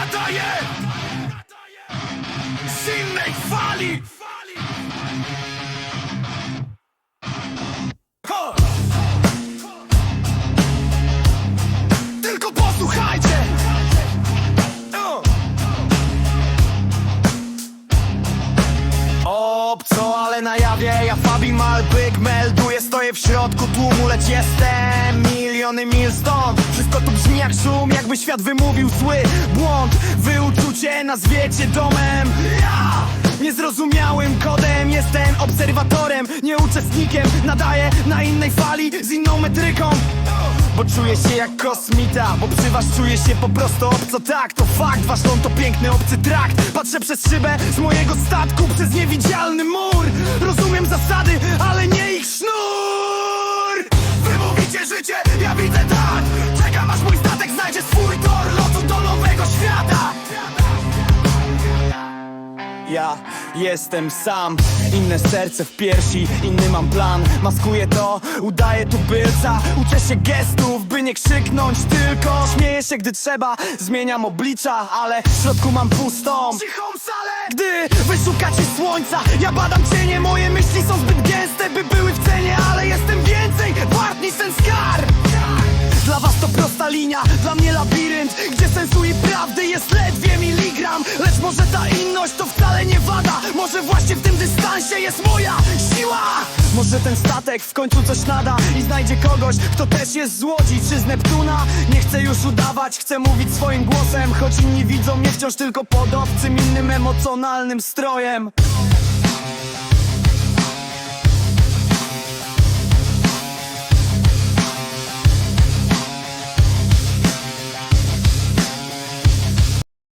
nadaje z innej fali! Tylko posłuchajcie! Obco, ale na jawie Ja Fabi Malbyk melduję Stoję w środku tłumu, lecz jestem Miliony mil stąd. Wszystko tu brzmi jak szum, jakby świat wymówił zły błąd. Wy uczucie nazwiecie domem. Ja niezrozumiałym kodem. Jestem obserwatorem, nie uczestnikiem. Nadaję na innej fali z inną metryką. Bo czuję się jak kosmita Bo przy was czuję się po prostu obco Tak, to fakt, wasz ląd to piękny obcy trakt. Patrzę przez szybę z mojego statku Przez niewidzialny mur. Rozumiem zasady, ja jestem sam Inne serce w piersi, inny mam plan. Maskuję to, udaję tu bylca Uczę się gestów, by nie krzyknąć tylko. Śmieję się, gdy trzeba, zmieniam oblicza Ale w środku mam pustą. Cichą salę! Gdy wy szukacie słońca Ja badam cienie, moje myśli są zbyt gęste By były w cenie, ale jestem więcej Wart niż ten skarb. Dla was to prosta linia, dla mnie labirynt Gdzie sensu i prawdy jest ledwie miligram Lecz może ta inność to wcale nie wada. Może właśnie w tym dystansie jest moja siła. Może ten statek w końcu coś nada I znajdzie kogoś, kto też jest z Łodzi czy z Neptuna? Nie chcę już udawać, chcę mówić swoim głosem. Choć inni widzą mnie wciąż tylko pod obcym Innym emocjonalnym strojem